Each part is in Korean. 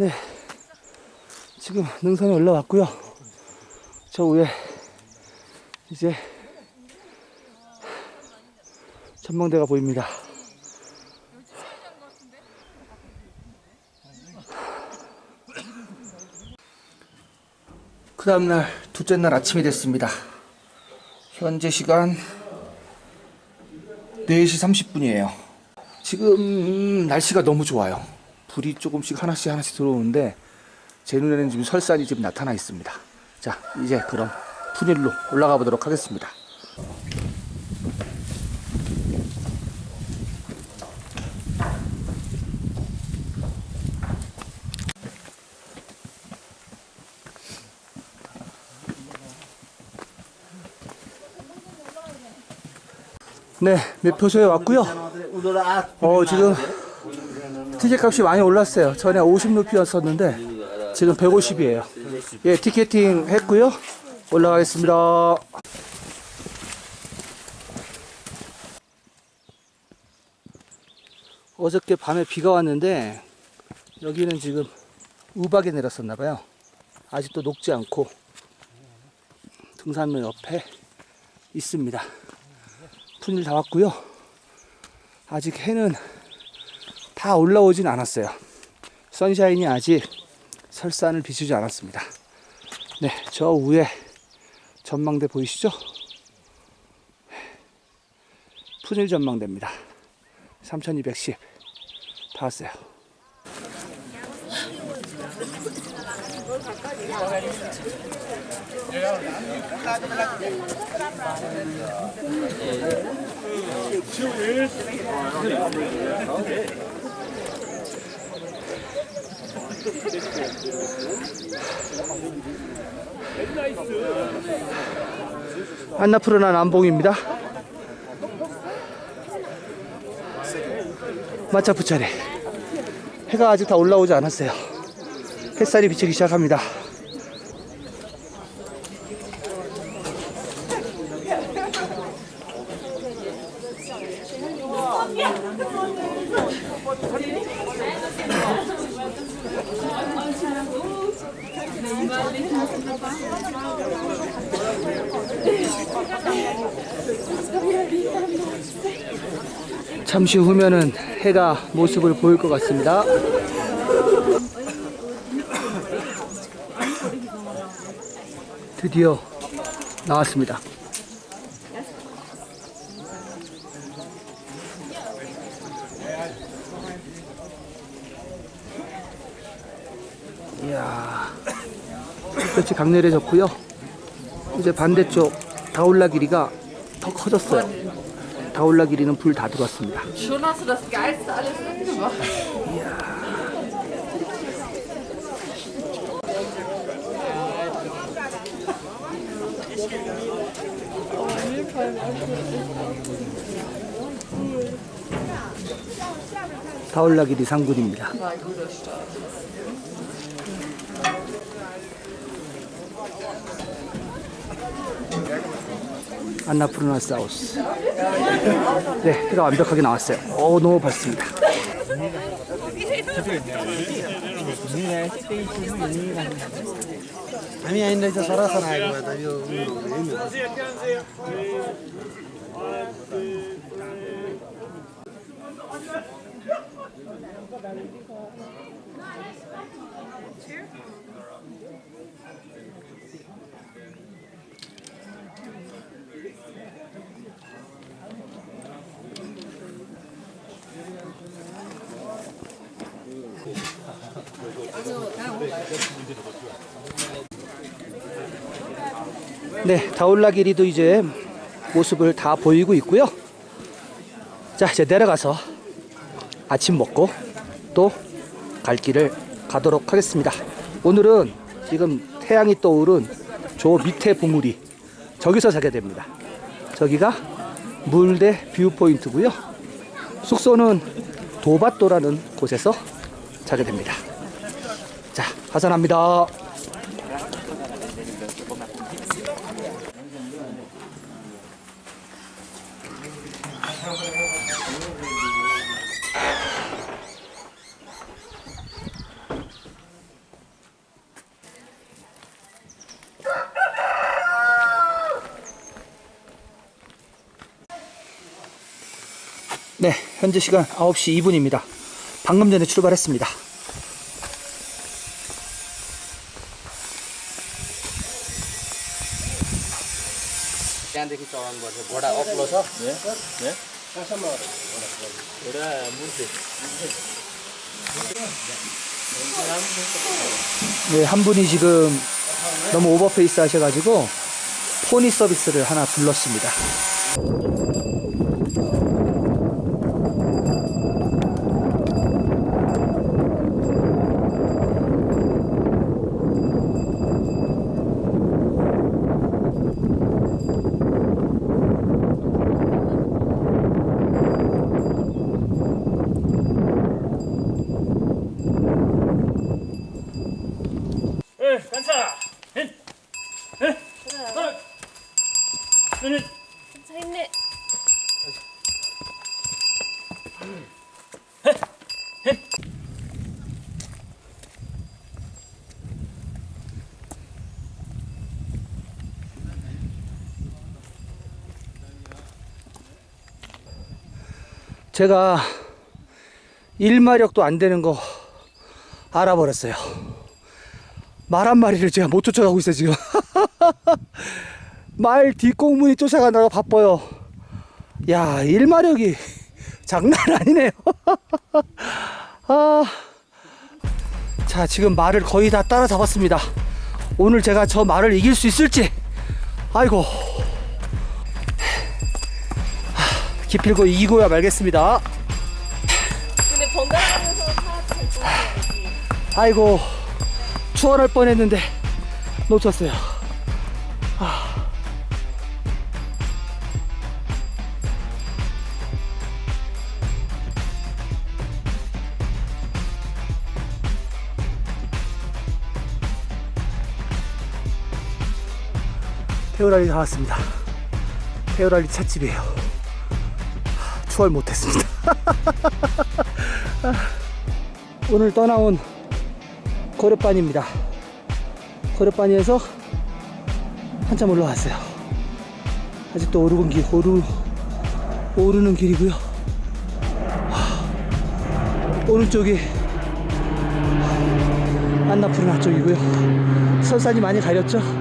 네. 지금 능선에 올라왔고요. 저 위에 이제 전망대가 보입니다. 그 다음날 둘째 날 아침이 됐습니다. 현재 시간 4시 30분이에요. 지금 날씨가 너무 좋아요. 불이 조금씩 하나씩 하나씩 들어오는데 제 눈에는 지금 설산이 지금 나타나 있습니다. 자, 이제 그럼 푸닐로 올라가 보도록 하겠습니다. 네, 매표소에 왔고요. 어, 지금 티켓 값이 많이 올랐어요. 전에 50루피였었는데 지금 150이에요. 예, 티켓팅 했고요. 올라가겠습니다. 어저께 밤에 비가 왔는데 여기는 지금 우박이 내렸었나 봐요. 아직도 녹지 않고 등산로 옆에 있습니다. 푼일 다 왔고요. 아직 해는 다 올라오진 않았어요. 선샤인이 아직 설산을 비추지 않았습니다. 네, 저 위에 전망대 보이시죠? 푸닐 전망대입니다. 3210. 다 왔어요. 안나푸르나 남봉입니다. 마차푸차리. 해가 아직 다 올라오지 않았어요. 햇살이 비치기 시작합니다. 잠시 후면은 해가 모습을 보일 것 같습니다. 드디어 나왔습니다. 이야, 햇볕이 강렬해졌고요. 이제 반대쪽 다올라 길이가 더 커졌어요. 다올라 길이는 불 다 들어왔습니다. Schon hast du das Geilste alles mitgemacht. 다올라 길이 상군입니다. War ein guter Start. 안나푸르나 사우스. 네, 해가 완벽하게 나왔어요. 오, 너무 밝습니다. 네, 다올라 길이도 이제 모습을 다 보이고 있고요. 자, 이제 내려가서 아침 먹고 또 갈 길을 가도록 하겠습니다. 오늘은 지금 태양이 떠오른 저 밑에 봉우리 저기서 자게 됩니다. 저기가 물대 뷰 포인트고요. 숙소는 도바또라는 곳에서 자게 됩니다. 자, 하산합니다. 네, 현재 시간 9시 2분입니다. 방금 전에 출발했습니다. त्यहाँदेखि चढाउनुपर्छ घोडा अग्लो छ 네, 한 분이 지금 너무 오버페이스 하셔가지고 포니 서비스를 하나 불렀습니다. 제가 일마력도 안 되는 거 알아버렸어요. 말 한 마리를 제가 못 쫓아가고 있어요, 지금. 말 뒷공문이 쫓아가느라 바빠요. 야, 일마력이 장난 아니네요. 아. 자, 지금 말을 거의 다 따라잡았습니다. 오늘 제가 저 말을 이길 수 있을지. 아이고. 하, 기필고 이기고야 말겠습니다. 근데 번갈아가면서. 아이고 추월할 뻔했는데 놓쳤어요. 페어랄리 다 왔습니다. 페어랄리 찻집이에요. 추월 못했습니다. 오늘 떠나온 거릇반입니다. 거릇반에서 한참 올라왔어요. 아직도 오르는 길, 오르, 오르는 길이고요. 하, 오른쪽이 안나푸르나 쪽이고요. 설산이 많이 가렸죠.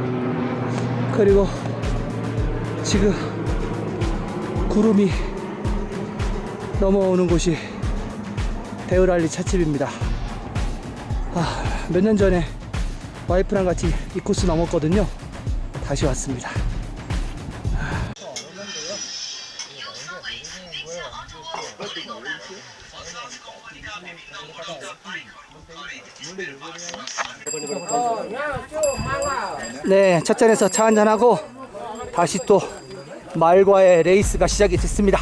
그리고 지금 구름이 넘어오는 곳이 데우랄리 찻집입니다. 아, 몇 년 전에 와이프랑 같이 이 코스 넘었거든요. 다시 왔습니다. 네, 첫 잔에서 차 한잔하고 다시 또 말과의 레이스가 시작이 됐습니다.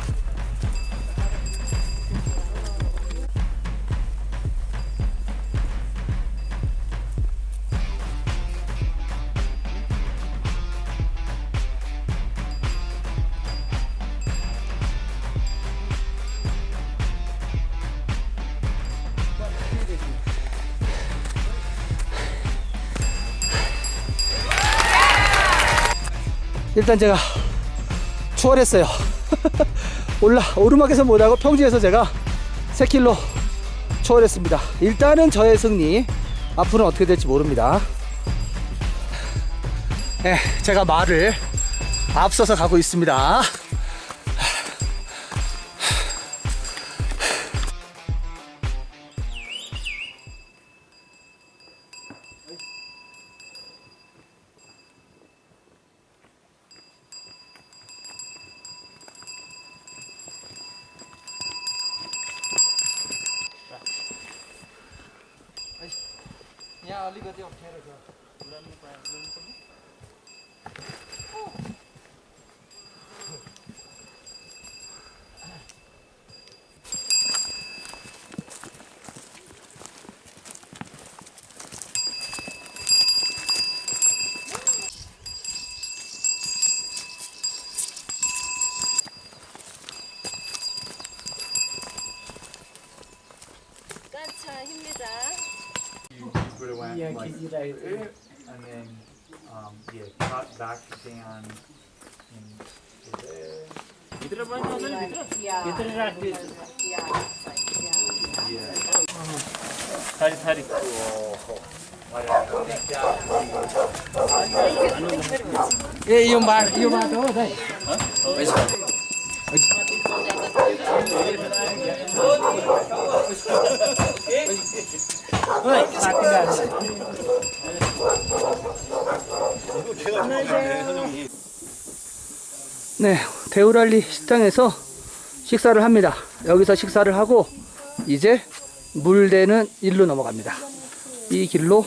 일단 제가 추월했어요. 올라 오르막에서 못하고 평지에서 제가 3킬로 추월했습니다. 일단은 저의 승리. 앞으로는 어떻게 될지 모릅니다. 네, 제가 말을 앞서서 가고 있습니다. अलिकति अप्ठ्यारो छ। Yeah, like, keep you guys, eh. and then, um, yeah, cut back down yo yo 대우랄리 식당에서 식사를 합니다. 여기서 식사를 하고 이제 물대는 일로 넘어갑니다. 이 길로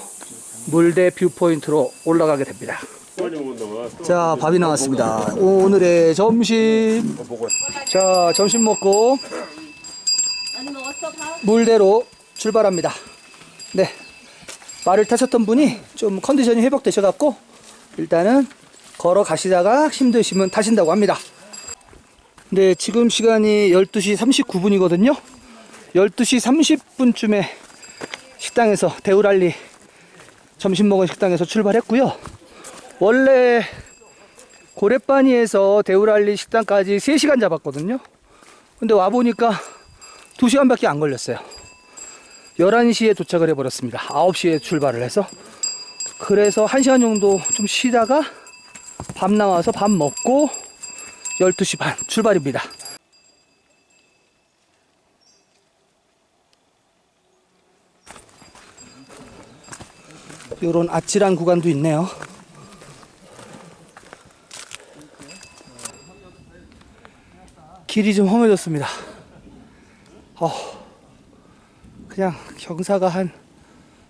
물대 뷰포인트로 올라가게 됩니다. 자, 밥이 나왔습니다. 오늘의 점심. 자, 점심 먹고 물대로 출발합니다. 네. 말을 타셨던 분이 좀 컨디션이 회복되셔갖고 일단은 걸어 가시다가 힘드시면 타신다고 합니다. 네, 지금 시간이 12시 39분이거든요. 12시 30분쯤에 식당에서 대우랄리 점심 먹은 식당에서 출발했고요. 원래 고래바니에서 대우랄리 식당까지 3시간 잡았거든요. 근데 와보니까 2시간밖에 안 걸렸어요. 11시에 도착을 해버렸습니다. 9시에 출발을 해서. 그래서 1시간 정도 좀 쉬다가 밥 나와서 밥 먹고 12시 반 출발입니다. 요런 아찔한 구간도 있네요. 길이 좀 험해졌습니다. 어, 그냥 경사가 한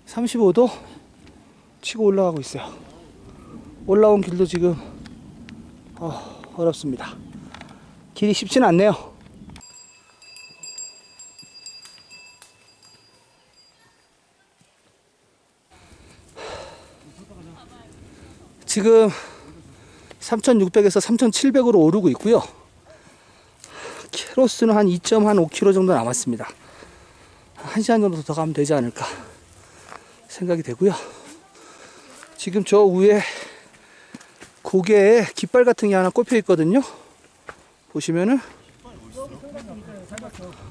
35도 치고 올라가고 있어요. 올라온 길도 지금 어, 어렵습니다. 길이 쉽지는 않네요. 지금 3,600에서 3,700으로 오르고 있고요. 키로수는 한 2.5km 정도 남았습니다. 한 시간 정도 더 가면 되지 않을까 생각이 되고요. 지금 저 위에 고개에 깃발 같은 게 하나 꼽혀 있거든요. 보시면은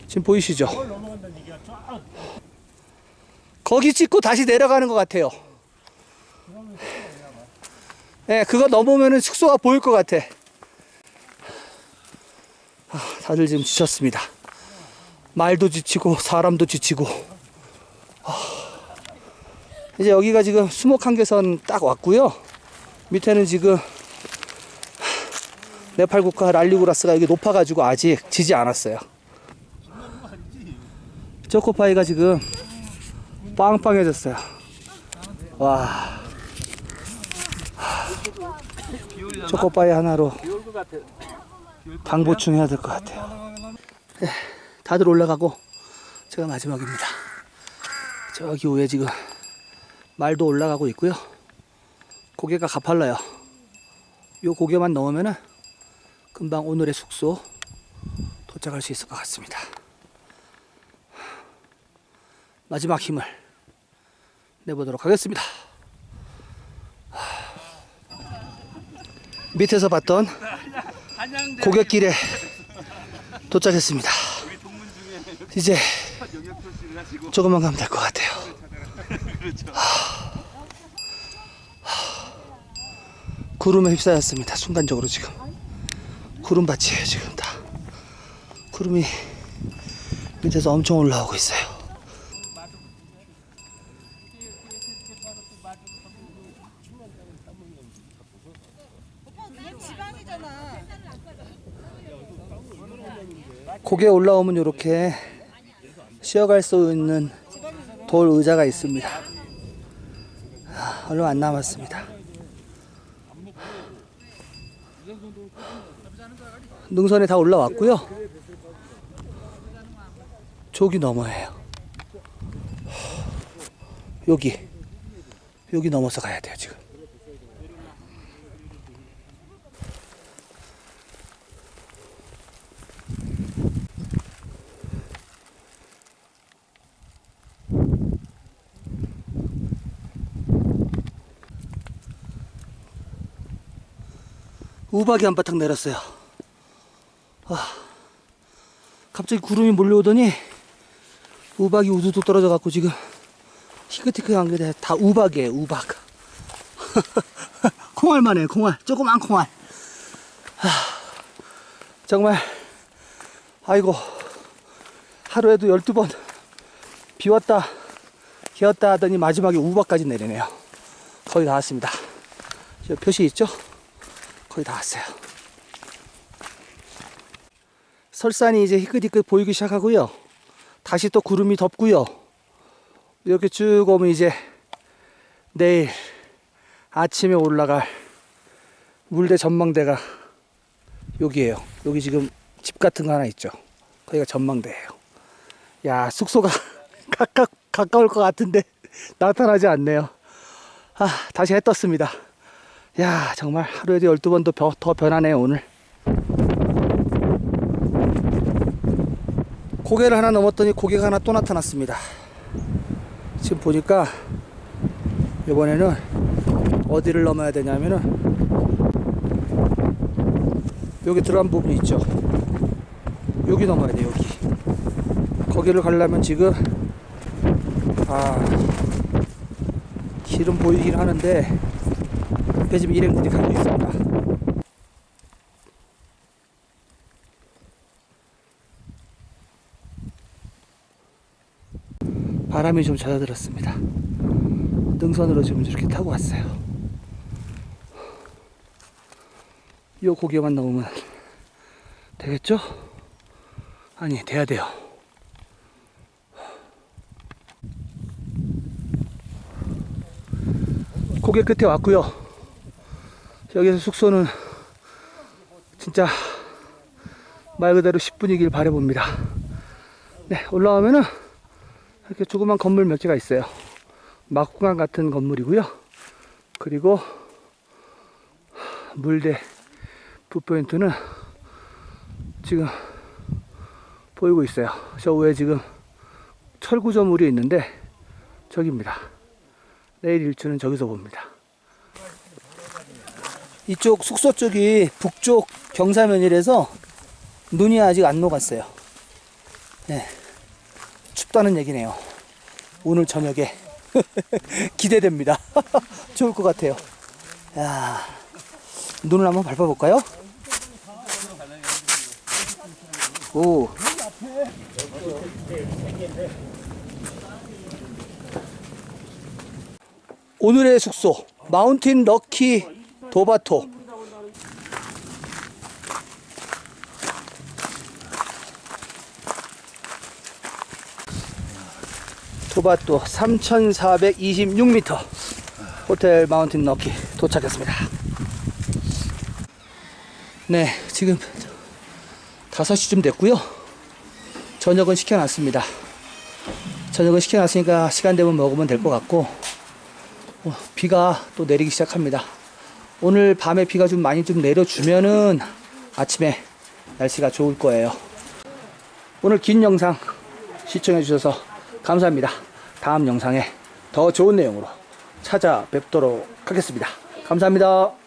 지금 보이시죠? 거기 찍고 다시 내려가는 것 같아요. 네, 그거 넘으면은 숙소가 보일 것 같아. 아, 다들 지금 지쳤습니다. 말도 지치고 사람도 지치고. 아, 이제 여기가 지금 수목 한계선 딱 왔고요. 밑에는 지금 네팔 국가 랄리구라스가 여기 높아가지고 아직 지지 않았어요. 초코파이가 지금 빵빵해졌어요. 와. 초코파이 하나로 당 보충해야 될 것 같아요. 네, 다들 올라가고 제가 마지막입니다. 저기 위에 지금 말도 올라가고 있고요. 고개가 가팔라요. 요 고개만 넘으면은 금방 오늘의 숙소 도착할 수 있을 것 같습니다. 마지막 힘을 내보도록 하겠습니다. 밑에서 봤던 고갯길에 도착했습니다. 이제 조금만 가면 될 것 같아요. 구름에 휩싸였습니다. 순간적으로 지금 구름밭이에요 지금 다 구름이 밑에서 엄청 올라오고 있어요. 고개 올라오면 이렇게 쉬어갈 수 있는 돌 의자가 있습니다. 아, 얼마 안 남았습니다. 능선에 다 올라왔고요. 저기 넘어예요. 여기 여기 넘어서 가야 돼요 지금. 우박이 한 바탕 내렸어요. 갑자기 구름이 몰려오더니 우박이 우두둑 떨어져 갖고 지금 희끗희끗한 게 다. 우박이에요 우박. 콩알만 해요 콩알. 조그만 콩알. 하, 정말 아이고 하루에도 12번 비 왔다 기었다 하더니 마지막에 우박까지 내리네요. 거의 다 왔습니다. 저 표시 있죠 거의 다 왔어요 설산이 이제 희끗희끗 보이기 시작하고요. 다시 또 구름이 덮고요. 이렇게 쭉 오면 이제 내일 아침에 올라갈 물대 전망대가 여기에요. 여기 지금 집 같은 거 하나 있죠. 거기가 전망대예요. 야 숙소가 가까, 가까울 것 같은데 나타나지 않네요. 아 다시 해 떴습니다. 야 정말 하루에도 12번 더, 더 변하네요 오늘. 고개를 하나 넘었더니 고개가 하나 또 나타났습니다. 지금 보니까 이번에는 어디를 넘어야 되냐면은 여기 들어간 부분이 있죠. 여기 넘어야 돼 여기. 거기를 가려면 지금 아 길은 보이긴 하는데 옆에 지금 일행들이 가고 있습니다. 바람이 좀 잦아들었습니다. 능선으로 지금 이렇게 타고 왔어요. 이 고개만 넘으면 되겠죠? 아니, 돼야 돼요. 고개 끝에 왔고요. 여기서 숙소는 진짜 말 그대로 10분이길 바라봅니다. 네, 올라오면은 이렇게 조그만 건물 몇 개가 있어요. 막구간 같은 건물이고요. 그리고 물대 뷰포인트는 지금 보이고 있어요. 저 위에 지금 철구조물이 있는데 저기입니다. 내일 일출은 저기서 봅니다. 이쪽 숙소 쪽이 북쪽 경사면이라서 눈이 아직 안 녹았어요. 네. 춥다는 얘기네요. 오늘 저녁에 기대됩니다. 좋을 것 같아요. 야, 눈을 한번 밟아볼까요? 오. 오늘의 숙소 마운틴 럭키 도바토 도바토 3426m 호텔 마운틴 럭키 도착했습니다. 네, 지금 5시쯤 됐고요. 저녁은 시켜놨습니다. 저녁은 시켜놨으니까 시간 되면 먹으면 될 것 같고 어, 비가 또 내리기 시작합니다. 오늘 밤에 비가 좀 많이 좀 내려주면은 아침에 날씨가 좋을 거예요. 오늘 긴 영상 시청해 주셔서 감사합니다. 다음 영상에 더 좋은 내용으로 찾아뵙도록 하겠습니다. 감사합니다.